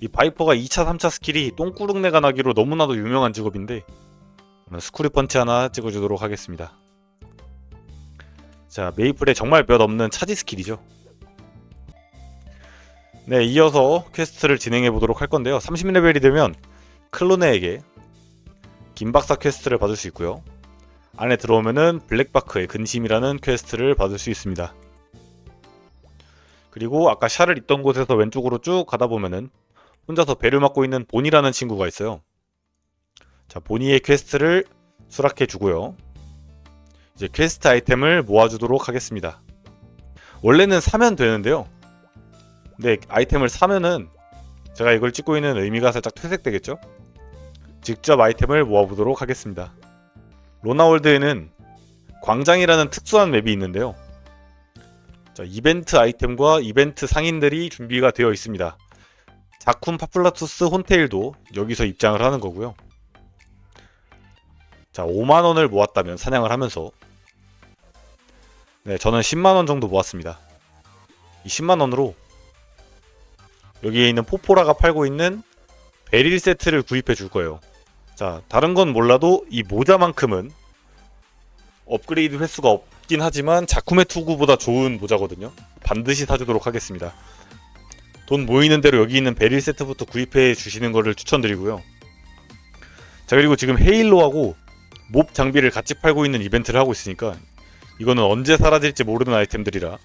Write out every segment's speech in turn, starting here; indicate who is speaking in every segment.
Speaker 1: 이 바이퍼가 2차, 3차 스킬이 똥구릉내가 나기로 너무나도 유명한 직업인데 저는 스쿠리 펀치 하나 찍어주도록 하겠습니다. 자, 메이플의 정말 몇 없는 차지 스킬이죠. 네, 이어서 퀘스트를 진행해 보도록 할 건데요. 30레벨이 되면 클로네에게 김박사 퀘스트를 받을 수 있고요. 안에 들어오면은 블랙바크의 근심이라는 퀘스트를 받을 수 있습니다. 그리고 아까 샤를 있던 곳에서 왼쪽으로 쭉 가다 보면은 혼자서 배를 맡고 있는 보니라는 친구가 있어요. 자, 보니의 퀘스트를 수락해 주고요. 이제 퀘스트 아이템을 모아주도록 하겠습니다. 원래는 사면 되는데요. 근데 아이템을 사면은 제가 이걸 찍고 있는 의미가 살짝 퇴색되겠죠? 직접 아이템을 모아보도록 하겠습니다. 로나월드에는 광장이라는 특수한 맵이 있는데요. 자, 이벤트 아이템과 이벤트 상인들이 준비가 되어 있습니다. 자쿰 파플라투스 혼테일도 여기서 입장을 하는 거고요. 자, 5만 원을 모았다면 사냥을 하면서 네, 저는 10만 원 정도 모았습니다. 이 10만 원으로 여기에 있는 포포라가 팔고 있는 베릴 세트를 구입해 줄 거예요. 자, 다른 건 몰라도 이 모자만큼은 업그레이드 횟수가 없긴 하지만 자쿠메 투구보다 좋은 모자거든요. 반드시 사주도록 하겠습니다. 돈 모이는 대로 여기 있는 베릴 세트부터 구입해 주시는 거를 추천드리고요. 자, 그리고 지금 헤일로하고 몹 장비를 같이 팔고 있는 이벤트를 하고 있으니까 이거는 언제 사라질지 모르는 아이템들이라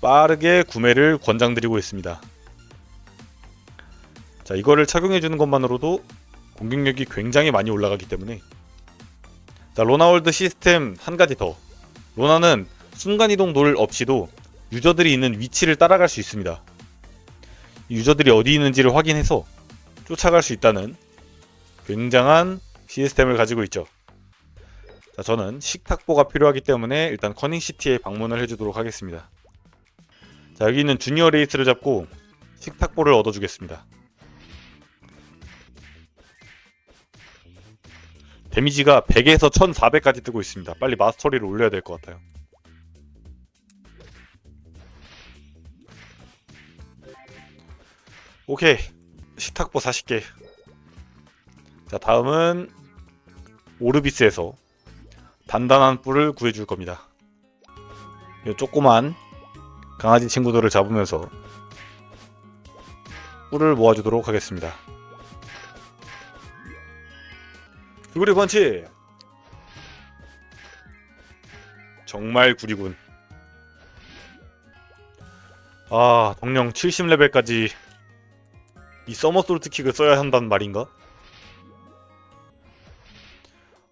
Speaker 1: 빠르게 구매를 권장드리고 있습니다. 자, 이거를 착용해 주는 것만으로도 공격력이 굉장히 많이 올라가기 때문에 자, 로나월드 시스템 한 가지 더. 로나는 순간이동 돌 없이도 유저들이 있는 위치를 따라갈 수 있습니다. 유저들이 어디 있는지를 확인해서 쫓아갈 수 있다는 굉장한 시스템을 가지고 있죠. 자, 저는 식탁보가 필요하기 때문에 일단 커닝시티에 방문을 해주도록 하겠습니다. 자, 여기 있는 주니어 레이스를 잡고 식탁보를 얻어주겠습니다. 데미지가 100에서 1400까지 뜨고 있습니다. 빨리 마스터리를 올려야 될 것 같아요. 오케이. 식탁보 40개. 자, 다음은 오르비스에서 단단한 뿔을 구해줄 겁니다. 이 조그만 강아지 친구들을 잡으면서 뿔을 모아주도록 하겠습니다. 구리 펀치! 정말 구리군. 아, 덕령 70레벨까지 이 서머솔트 킥을 써야 한단 말인가?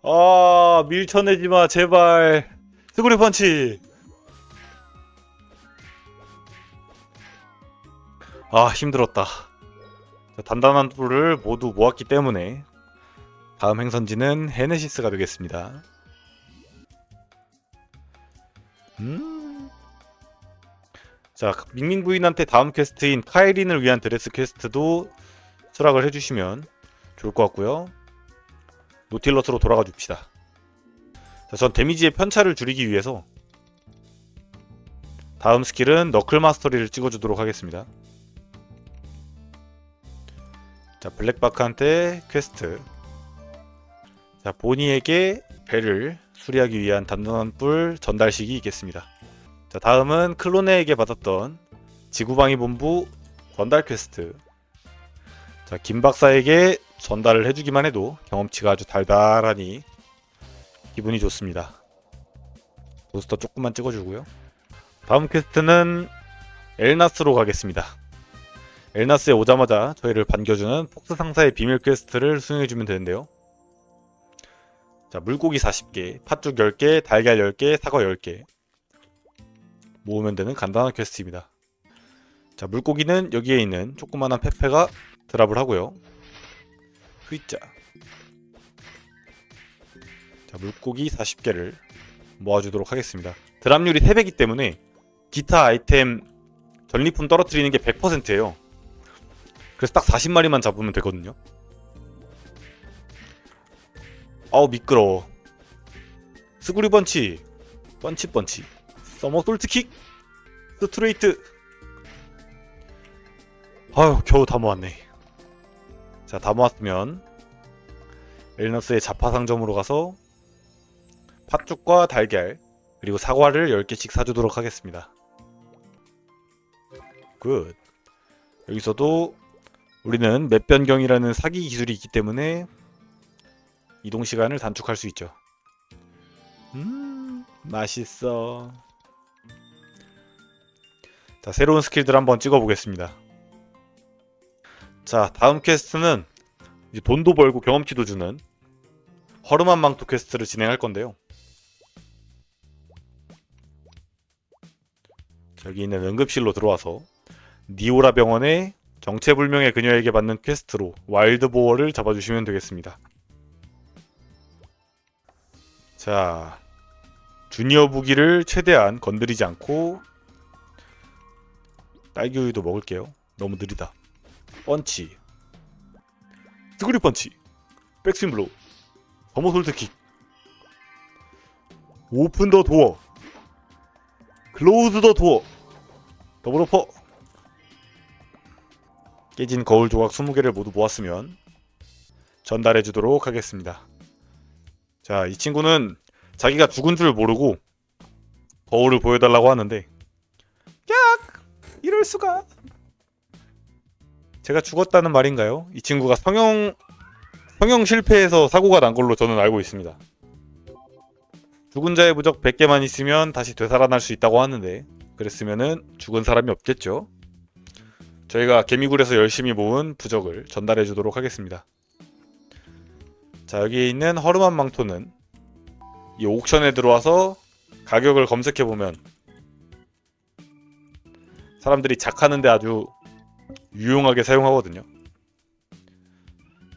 Speaker 1: 아, 밀쳐내지 마, 제발. 스구리 펀치! 아, 힘들었다. 자, 단단한 뿔을 모두 모았기 때문에 다음 행선지는 헤네시스가 되겠습니다. 음. 자, 밍밍 부인한테 다음 퀘스트인 카이린을 위한 드레스 퀘스트도 수락을 해주시면 좋을 것 같고요. 노틸러스로 돌아가 줍시다. 자, 전 데미지의 편차를 줄이기 위해서 다음 스킬은 너클 마스터리를 찍어주도록 하겠습니다. 자, 블랙바크한테 퀘스트. 자, 보니에게 배를 수리하기 위한 단단한 뿔 전달식이 있겠습니다. 자, 다음은 클로네에게 받았던 지구방위 본부 전달 퀘스트. 자, 김 박사에게 전달을 해주기만 해도 경험치가 아주 달달하니 기분이 좋습니다. 부스터 조금만 찍어주고요. 다음 퀘스트는 엘나스로 가겠습니다. 엘나스에 오자마자 저희를 반겨주는 폭스 상사의 비밀 퀘스트를 수행해주면 되는데요. 자, 물고기 40개, 팥죽 10개, 달걀 10개, 사과 10개. 모으면 되는 간단한 퀘스트입니다. 자, 물고기는 여기에 있는 조그만한 페페가 드랍을 하고요. 흐이자. 자, 물고기 40개를 모아주도록 하겠습니다. 드랍률이 3배이기 때문에 기타 아이템 전리품 떨어뜨리는 게 100%예요. 그래서 딱 40마리만 잡으면 되거든요. 아우 미끄러워. 스구리 펀치, 펀치 펀치, 서머 솔트킥, 스트레이트. 아유 겨우 다 모았네. 자, 다 모았으면 엘너스의 자파 상점으로 가서 팥죽과 달걀 그리고 사과를 10개씩 사주도록 하겠습니다. 굿. 여기서도 우리는 맵 변경이라는 사기 기술이 있기 때문에 이동 시간을 단축할 수 있죠. 음, 맛있어. 자, 새로운 스킬들 한번 찍어 보겠습니다. 자, 다음 퀘스트는 돈도 벌고 경험치도 주는 허름한 망토 퀘스트를 진행할 건데요. 여기 있는 응급실로 들어와서 니오라 병원의 정체불명의 그녀에게 받는 퀘스트로 와일드 보어를 잡아주시면 되겠습니다. 자, 주니어 무기를 최대한 건드리지 않고 딸기 우유도 먹을게요. 너무 느리다. 펀치, 스그리 펀치, 백스윙 블로우, 서머솔트킥, 오픈 더 도어, 클로우즈 더 도어, 더블 오퍼. 깨진 거울 조각 20개를 모두 모았으면 전달해 주도록 하겠습니다. 자, 이 친구는 자기가 죽은 줄 모르고 거울을 보여달라고 하는데 야! 이럴 수가 제가 죽었다는 말인가요? 이 친구가 성형 성형 실패해서 사고가 난 걸로 저는 알고 있습니다. 죽은 자의 부적 100개만 있으면 다시 되살아날 수 있다고 하는데 그랬으면은 죽은 사람이 없겠죠. 저희가 개미굴에서 열심히 모은 부적을 전달해 주도록 하겠습니다. 자, 여기 있는 허름한 망토는 이 옥션에 들어와서 가격을 검색해 보면 사람들이 작하는데 아주 유용하게 사용하거든요.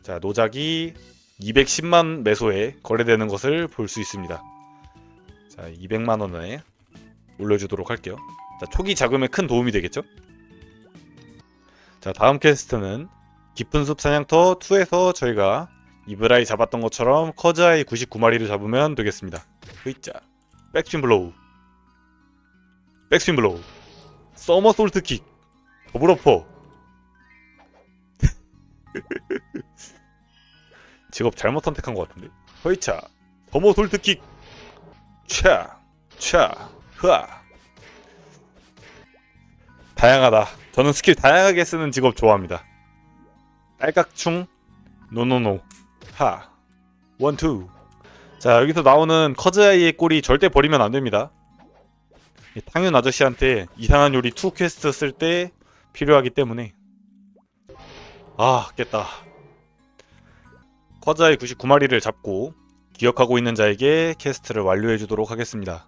Speaker 1: 자, 노작이 210만 매소에 거래되는 것을 볼 수 있습니다. 자, 200만 원에 올려주도록 할게요. 자, 초기 자금에 큰 도움이 되겠죠? 자, 다음 퀘스트는 깊은 숲 사냥터 2에서 저희가 이브라이 잡았던 것처럼 커즈아이 99마리를 잡으면 되겠습니다. 으이짜. 백스핀 블로우. 백스핀 블로우. 서머 솔트 킥. 더블어퍼. 직업 잘못 선택한 것 같은데. 허이차. 서머 솔트 킥. 차. 차. 흐아. 다양하다. 저는 스킬 다양하게 쓰는 직업 좋아합니다. 딸깍충. 노노노. 하. 원투. 자, 여기서 나오는 커즈아이의 꼴이 절대 버리면 안 됩니다. 이 탕윤 아저씨한테 이상한 요리 2 퀘스트 쓸 때 필요하기 때문에 아, 깼다. 커즈아이 99마리를 잡고 기억하고 있는 자에게 퀘스트를 완료해 주도록 하겠습니다.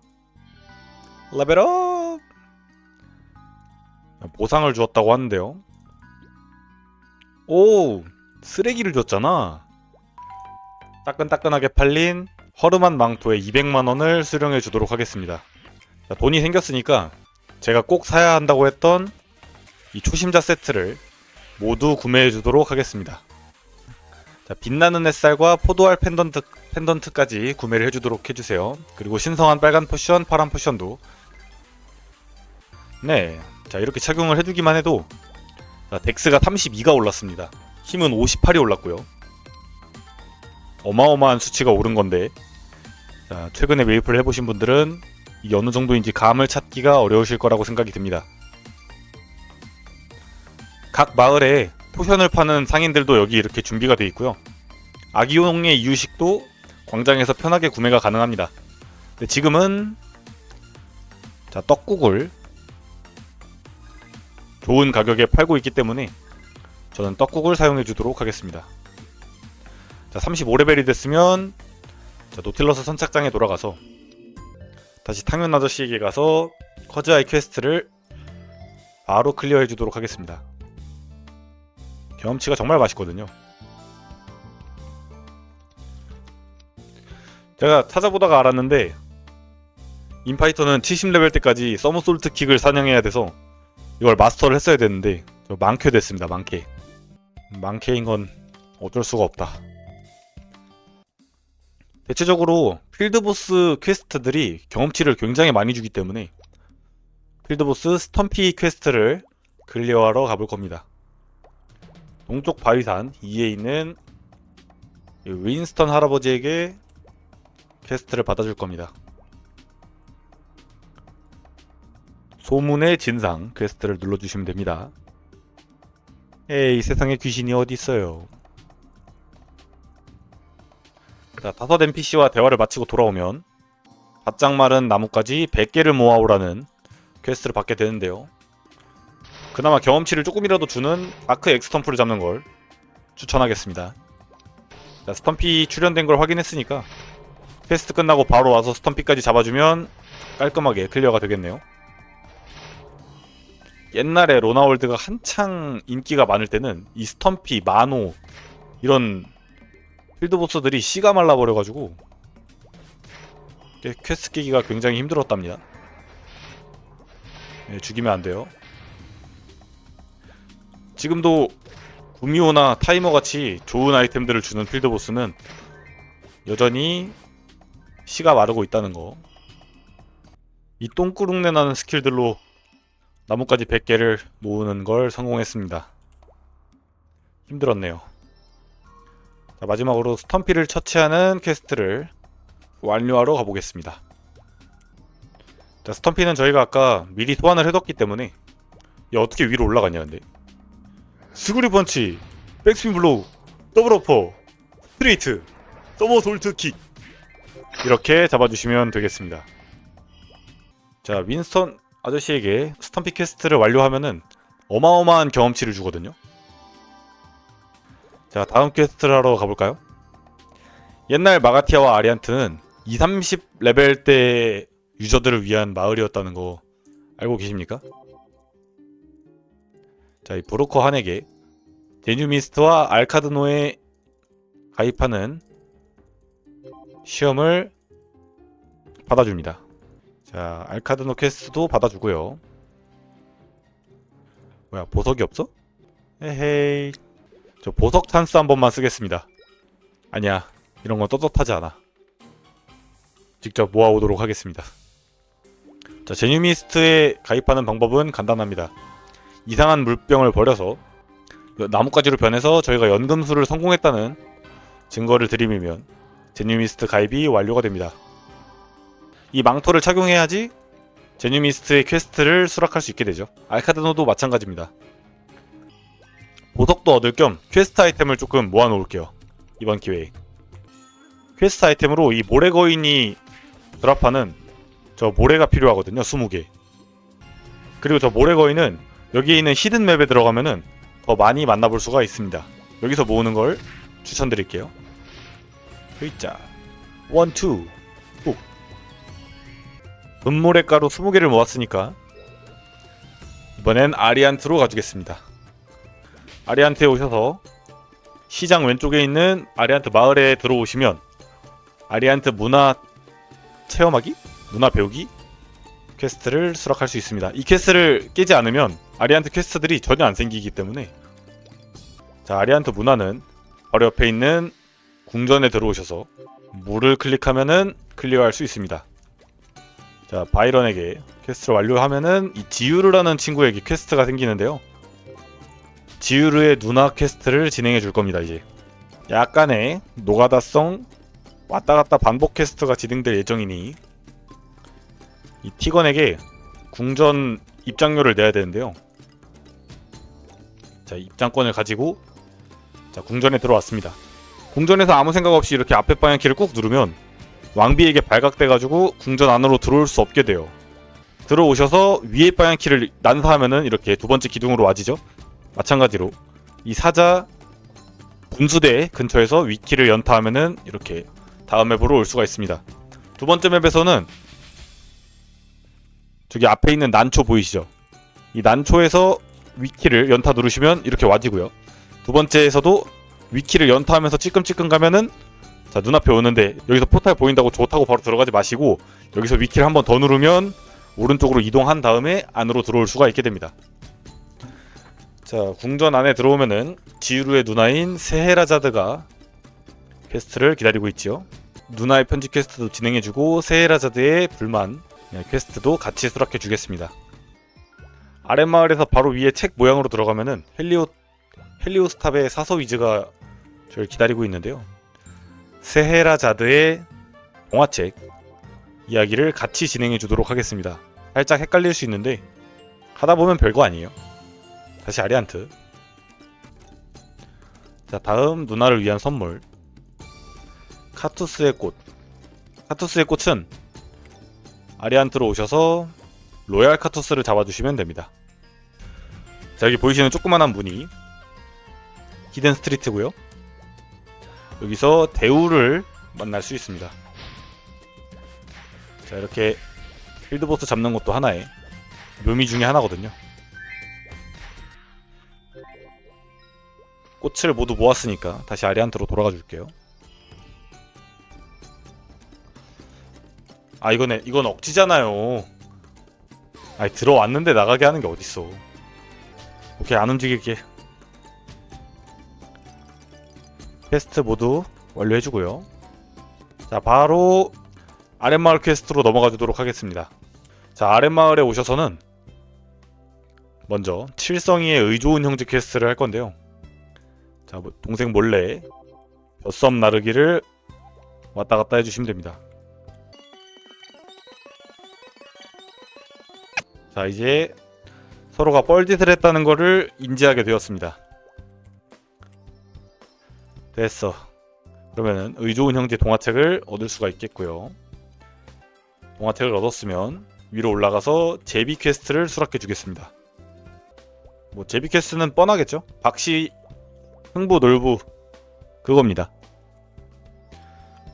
Speaker 1: 레벨업! 보상을 주었다고 하는데요. 오! 쓰레기를 줬잖아. 따끈따끈하게 팔린 허름한 망토에 200만원을 수령해 주도록 하겠습니다. 자, 돈이 생겼으니까 제가 꼭 사야 한다고 했던 이 초심자 세트를 모두 구매해 주도록 하겠습니다. 자, 빛나는 햇살과 포도알 펜던트, 펜던트까지 구매를 해주도록 해주세요. 그리고 신성한 빨간 포션, 파란 포션도 네, 자 이렇게 착용을 해주기만 해도 자, 덱스가 32가 올랐습니다. 힘은 58이 올랐고요. 어마어마한 수치가 오른 건데 자, 최근에 메이플 해보신 분들은 이게 어느 정도인지 감을 찾기가 어려우실 거라고 생각이 듭니다. 각 마을에 포션을 파는 상인들도 여기 이렇게 준비가 되어 있고요. 아기용의 이유식도 광장에서 편하게 구매가 가능합니다. 지금은 자 떡국을 좋은 가격에 팔고 있기 때문에 저는 떡국을 사용해 주도록 하겠습니다. 자 35레벨이 됐으면 자, 노틸러스 선착장에 돌아가서 다시 탕면 아저씨에게 가서 커즈 아이 퀘스트를 바로 클리어해 주도록 하겠습니다. 경험치가 정말 맛있거든요. 제가 찾아보다가 알았는데 인파이터는 70레벨 때까지 서머솔트 킥을 사냥해야 돼서 이걸 마스터를 했어야 되는데 저 망캐 됐습니다. 망캐. 망캐인 건 어쩔 수가 없다. 대체적으로 필드보스 퀘스트들이 경험치를 굉장히 많이 주기 때문에 필드보스 스텀피 퀘스트를 클리어하러 가볼 겁니다. 동쪽 바위산 2에 있는 이 윈스턴 할아버지에게 퀘스트를 받아줄 겁니다. 소문의 진상 퀘스트를 눌러주시면 됩니다. 에이 세상에 귀신이 어디 있어요? 자 다섯 NPC와 대화를 마치고 돌아오면 바짝 마른 나무까지 100개를 모아오라는 퀘스트를 받게 되는데요. 그나마 경험치를 조금이라도 주는 다크 엑스텀프를 잡는 걸 추천하겠습니다. 자, 스텀피 출연된 걸 확인했으니까 퀘스트 끝나고 바로 와서 스텀피까지 잡아주면 깔끔하게 클리어가 되겠네요. 옛날에 로나월드가 한창 인기가 많을 때는 이 스텀피, 마노 이런 필드 보스들이 씨가 말라버려가지고 깨- 퀘스트 깨기가 굉장히 힘들었답니다. 네, 죽이면 안 돼요. 지금도 구미호나 타이머 같이 좋은 아이템들을 주는 필드보스는 여전히 씨가 마르고 있다는 거. 이 똥구릉내 나는 스킬들로 나뭇가지 100개를 모으는 걸 성공했습니다. 힘들었네요. 자, 마지막으로 스텀피를 처치하는 퀘스트를 완료하러 가보겠습니다. 자, 스텀피는 저희가 아까 미리 소환을 해뒀기 때문에 야 어떻게 위로 올라가냐 근데 스구리 펀치, 백스핀 블로우, 더블 어퍼, 스트레이트, 서버 돌트 킥 이렇게 잡아주시면 되겠습니다. 자 윈스턴 아저씨에게 스텀피 퀘스트를 완료하면은 어마어마한 경험치를 주거든요. 자 다음 퀘스트를 하러 가볼까요? 옛날 마가티아와 아리안트는 2, 30 레벨 때 유저들을 위한 마을이었다는 거 알고 계십니까? 자, 이 브로커 한에게 제뉴미스트와 알카드노에 가입하는 시험을 받아줍니다. 자, 알카드노 퀘스트도 받아주고요. 뭐야, 보석이 없어? 에헤이. 저 보석 찬스 한 번만 쓰겠습니다. 아니야, 이런 건 떳떳하지 않아. 직접 모아오도록 하겠습니다. 자, 제뉴미스트에 가입하는 방법은 간단합니다. 이상한 물병을 버려서 나뭇가지로 변해서 저희가 연금술을 성공했다는 증거를 들이밀면 제뉴미스트 가입이 완료가 됩니다. 이 망토를 착용해야지 제뉴미스트의 퀘스트를 수락할 수 있게 되죠. 알카드노도 마찬가지입니다. 보석도 얻을 겸 퀘스트 아이템을 조금 모아놓을게요. 이번 기회에. 퀘스트 아이템으로 이 모래 거인이 드랍하는 저 모래가 필요하거든요. 20개. 그리고 저 모래 거인은 여기에 있는 히든 맵에 들어가면은 더 많이 만나볼 수가 있습니다. 여기서 모으는 걸 추천드릴게요. 흐이자 원, 투, 훅 금모래 가루 20개를 모았으니까 이번엔 아리안트로 가주겠습니다. 아리안트에 오셔서 시장 왼쪽에 있는 아리안트 마을에 들어오시면 아리안트 문화 체험하기? 문화 배우기? 퀘스트를 수락할 수 있습니다. 이 퀘스트를 깨지 않으면 아리안트 퀘스트들이 전혀 안 생기기 때문에 자 아리안트 문화는 바로 옆에 있는 궁전에 들어오셔서 물을 클릭하면은 클리어할 수 있습니다. 자 바이런에게 퀘스트를 완료하면은 이 지유르라는 친구에게 퀘스트가 생기는데요. 지유르의 누나 퀘스트를 진행해 줄 겁니다 이제. 약간의 노가다성 왔다 갔다 반복 퀘스트가 진행될 예정이니 이 티건에게 궁전 입장료를 내야 되는데요. 자, 입장권을 가지고 자, 궁전에 들어왔습니다. 궁전에서 아무 생각 없이 이렇게 앞에 방향키를 꾹 누르면 왕비에게 발각돼 가지고 궁전 안으로 들어올 수 없게 돼요. 들어오셔서 위에 방향키를 난사하면은 이렇게 두 번째 기둥으로 와지죠. 마찬가지로 이 사자 분수대 근처에서 위키를 연타하면은 이렇게 다음 맵으로 올 수가 있습니다. 두 번째 맵에서는 저기 앞에 있는 난초 보이시죠? 이 난초에서 위키를 연타 누르시면 이렇게 와지고요. 두 번째에서도 위키를 연타하면서 찌끔찌끔 가면은 자 눈앞에 오는데 여기서 포탈 보인다고 좋다고 바로 들어가지 마시고 여기서 위키를 한 번 더 누르면 오른쪽으로 이동한 다음에 안으로 들어올 수가 있게 됩니다. 자 궁전 안에 들어오면은 지유루의 누나인 세헤라자드가 퀘스트를 기다리고 있지요. 누나의 편집 퀘스트도 진행해주고 세헤라자드의 불만 네, 퀘스트도 같이 수락해 주겠습니다. 아랫마을에서 바로 위에 책 모양으로 들어가면은 헬리오 헬리오스탑의 사서 위즈가 저를 기다리고 있는데요. 세헤라자드의 동화책 이야기를 같이 진행해 주도록 하겠습니다. 살짝 헷갈릴 수 있는데 하다 보면 별거 아니에요. 다시 아리안트. 자, 다음 누나를 위한 선물. 카투스의 꽃. 카투스의 꽃은 아리안트로 오셔서 로얄 카투스를 잡아주시면 됩니다. 자, 여기 보이시는 조그만한 문이 히든 스트리트고요. 여기서 대우를 만날 수 있습니다. 자, 이렇게 필드보스 잡는 것도 하나의 묘미 중에 하나거든요. 꽃을 모두 모았으니까 다시 아리안트로 돌아가 줄게요. 아 이거네 이건 억지잖아요. 아니 들어왔는데 나가게 하는 게 어딨어. 오케이 안 움직일게. 퀘스트 모두 완료해주고요. 자 바로 아랫마을 퀘스트로 넘어가 주도록 하겠습니다. 자 아랫마을에 오셔서는 먼저 칠성이의 의좋은 형제 퀘스트를 할 건데요. 자 뭐, 동생 몰래 벼썸 나르기를 왔다 갔다 해주시면 됩니다. 자 이제 서로가 뻘짓을 했다는 것을 인지하게 되었습니다. 됐어. 그러면은 의좋은 형제 동화책을 얻을 수가 있겠고요. 동화책을 얻었으면 위로 올라가서 제비 퀘스트를 수락해 주겠습니다. 뭐 제비 퀘스트는 뻔하겠죠? 박씨 흥부 놀부 그겁니다.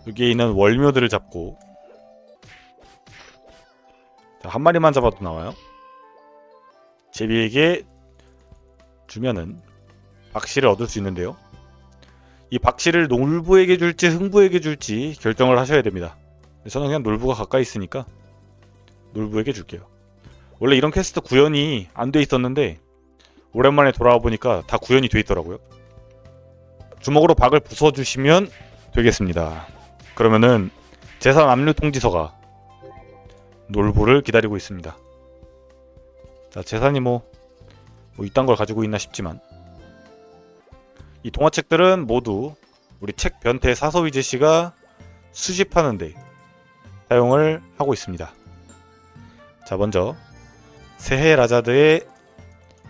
Speaker 1: 여기에 있는 월묘들을 잡고 자, 한 마리만 잡아도 나와요. 제비에게 주면은 박씨를 얻을 수 있는데요. 이 박씨를 놀부에게 줄지 흥부에게 줄지 결정을 하셔야 됩니다. 저는 그냥 놀부가 가까이 있으니까 놀부에게 줄게요. 원래 이런 퀘스트 구현이 안 돼 있었는데 오랜만에 돌아와 보니까 다 구현이 돼 있더라고요. 주먹으로 박을 부숴주시면 되겠습니다. 그러면은 재산 압류 통지서가 놀부를 기다리고 있습니다. 자 재산이 뭐, 뭐 이딴 걸 가지고 있나 싶지만 이 동화책들은 모두 우리 책 변태 사서위즈 씨가 수집하는데 사용을 하고 있습니다. 자 먼저 새해 라자드의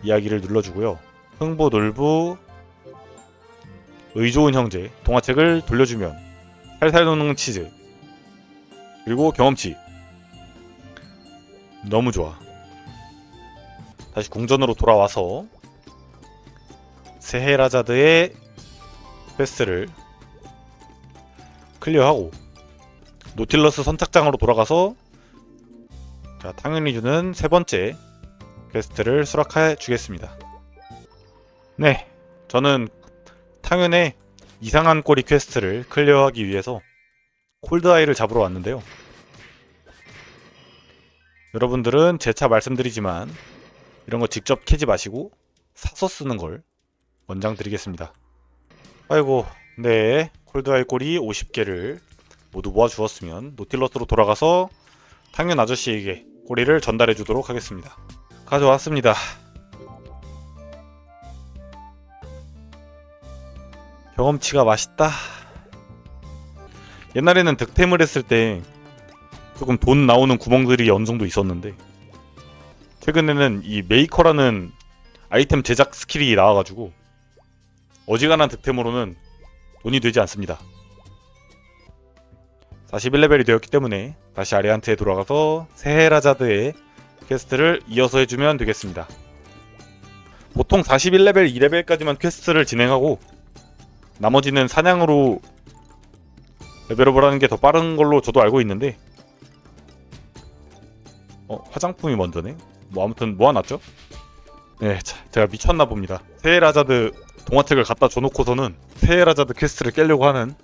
Speaker 1: 이야기를 눌러주고요. 흥부 놀부 의 좋은 형제 동화책을 돌려주면 살살 녹는 치즈 그리고 경험치 너무 좋아 다시 궁전으로 돌아와서 세헤라자드의 퀘스트를 클리어하고 노틸러스 선착장으로 돌아가서 자, 당연히 주는 세 번째 퀘스트를 수락해 주겠습니다. 네, 저는 당연의 이상한 꼬리 퀘스트를 클리어하기 위해서 콜드아이를 잡으러 왔는데요. 여러분들은 재차 말씀드리지만 이런 거 직접 캐지 마시고 사서 쓰는 걸 원장 드리겠습니다. 아이고, 네. 콜드아이 꼬리 50개를 모두 모아 주었으면 노틸러스로 돌아가서 당연 아저씨에게 꼬리를 전달해 주도록 하겠습니다. 가져왔습니다. 경험치가 맛있다. 옛날에는 득템을 했을 때 조금 돈 나오는 구멍들이 어느 정도 있었는데 최근에는 이 메이커라는 아이템 제작 스킬이 나와가지고 어지간한 득템으로는 돈이 되지 않습니다. 41레벨이 되었기 때문에 다시 아리안트에 돌아가서 세헤라자드의 퀘스트를 이어서 해주면 되겠습니다. 보통 41레벨 2레벨까지만 퀘스트를 진행하고 나머지는 사냥으로 레벨업을 하는 게 더 빠른 걸로 저도 알고 있는데 어 화장품이 먼저네? 뭐 아무튼 모아놨죠? 네 자, 제가 미쳤나 봅니다. 세헤라자드 동화책을 갖다 줘놓고서는 세헤라자드 퀘스트를 깨려고 하는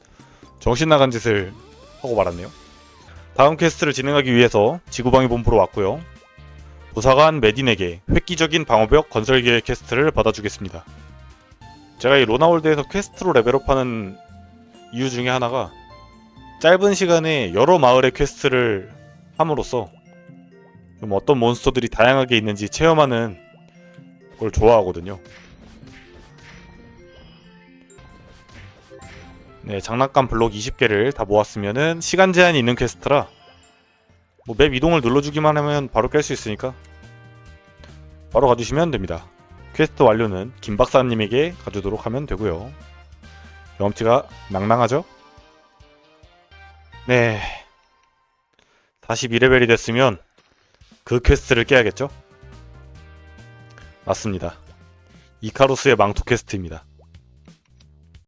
Speaker 1: 정신 나간 짓을 하고 말았네요. 다음 퀘스트를 진행하기 위해서 지구방위 본부로 왔고요. 부사관 메딘에게 획기적인 방어벽 건설 계획 퀘스트를 받아주겠습니다 제가 이 로나월드에서 퀘스트로 레벨업하는 이유 중에 하나가 짧은 시간에 여러 마을의 퀘스트를 함으로써 좀 어떤 몬스터들이 다양하게 있는지 체험하는 걸 좋아하거든요. 네, 장난감 블록 20개를 다 모았으면은 시간 제한이 있는 퀘스트라 뭐 맵 이동을 눌러주기만 하면 바로 깰 수 있으니까 바로 가주시면 됩니다. 퀘스트 완료는 김 박사님에게 가주도록 하면 되고요. 경험치가 낭낭하죠? 네. 42레벨이 됐으면 그 퀘스트를 깨야겠죠? 맞습니다. 이카루스의 망토 퀘스트입니다.